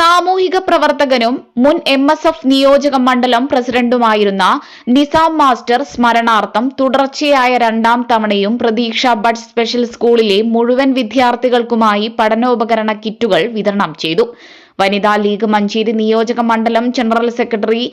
സാമൂഹിക പ്രവർത്തകനും മുൻ എം എസ് എഫ് നിയോജക മണ്ഡലം പ്രസിഡന്റുമായിരുന്ന നിസാം മാസ്റ്റർ സ്മരണാർത്ഥം തുടർച്ചയായ രണ്ടാം തവണയും പ്രതീക്ഷ ബഡ് സ്പെഷ്യൽ സ്കൂളിലെ മുഴുവൻ വിദ്യാർത്ഥികൾക്കുമായി പഠനോപകരണ കിറ്റുകൾ വിതരണം ചെയ്തു. വനിതാ ലീഗ് മഞ്ചേരി നിയോജക മണ്ഡലം general secretary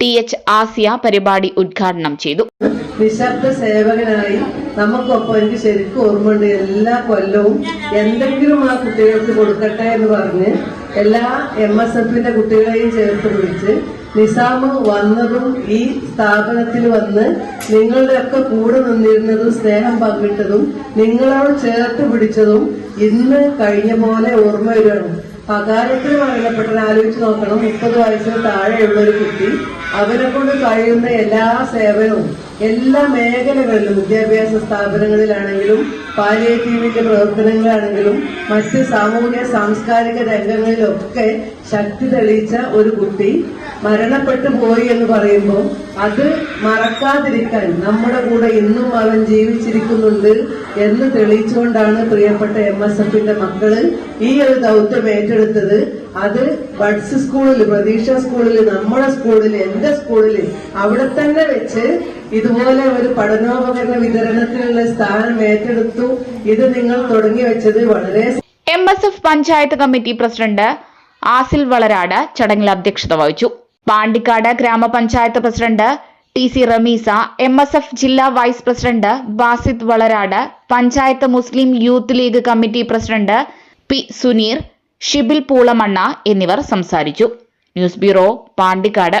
T H Asiya പരിപാടി ഉദ്ഘാടനം ചെയ്തു. നിശബ്ദ സേവകനായി നമുക്കൊപ്പം എനിക്ക് ശരിക്കും ഓർമ്മയുണ്ട് എല്ലാ കൊല്ലവും എന്തെങ്കിലും ആ കുട്ടികൾക്ക് കൊടുക്കട്ടെ എന്ന് പറഞ്ഞ് എല്ലാ എം എസ് എഫിന്റെ കുട്ടികളെയും ചേർത്ത് വിളിച്ച് നിസാമ് വന്നതും ഈ സ്ഥാപനത്തിൽ വന്ന് നിങ്ങളുടെയൊക്കെ കൂടെ നിന്നിരുന്നതും സ്നേഹം പങ്കിട്ടതും നിങ്ങളോട് ചേർത്ത് പിടിച്ചതും ഇന്ന് കഴിഞ്ഞ പോലെ ഓർമ്മ വരികയാണ്. അകാലത്തിൽ മരണപ്പെട്ട ആലോചിച്ച് നോക്കണം. മുപ്പത് വയസ്സിന് താഴെയുള്ള ഒരു കുട്ടി. അവരെ കൊണ്ട് കഴിയുന്ന എല്ലാ സേവനവും എല്ലാ മേഖലകളിലും വിദ്യാഭ്യാസ സ്ഥാപനങ്ങളിലാണെങ്കിലും പാലിയേറ്റീവിന്റെ പ്രവർത്തനങ്ങളാണെങ്കിലും മറ്റ് സാമൂഹ്യ സാംസ്കാരിക രംഗങ്ങളിലൊക്കെ ശക്തി തെളിയിച്ച ഒരു കുട്ടി മരണപ്പെട്ടു പോയി എന്ന് പറയുമ്പോൾ അത് മറക്കാതിരിക്കാൻ നമ്മുടെ കൂടെ ഇന്നും അവൻ ജീവിച്ചിരിക്കുന്നുണ്ട് എന്ന് തെളിയിച്ചുകൊണ്ടാണ് പ്രിയപ്പെട്ട എം എസ് എഫിന്റെ മക്കൾ ഈ ഒരു ദൗത്യം ഏറ്റെടുത്തത്. അത് ബഡ്സ് സ്കൂളിൽ പ്രതീക്ഷ സ്കൂളിൽ നമ്മുടെ സ്കൂളിൽ എന്റെ സ്കൂളിൽ അവിടെ തന്നെ വെച്ച് ഇതുപോലെ ഒരു പഠനോപകരണ വിതരണത്തിനുള്ള സ്ഥാനം ഏറ്റെടുത്തു. ഇത് നിങ്ങൾ തുടങ്ങി വെച്ചത് വളരെ M S F panchayat committee president Asil Valarad ചടങ്ങിൽ അധ്യക്ഷത വഹിച്ചു. പാണ്ടിക്കാട് ഗ്രാമപഞ്ചായത്ത് president T C Rameesa M S F ജില്ലാ vice president Basid Valarad panchayat Muslim youth league committee president P Suneer Shibil Poolamanna എന്നിവർ സംസാരിച്ചു. News bureau Pandikkad.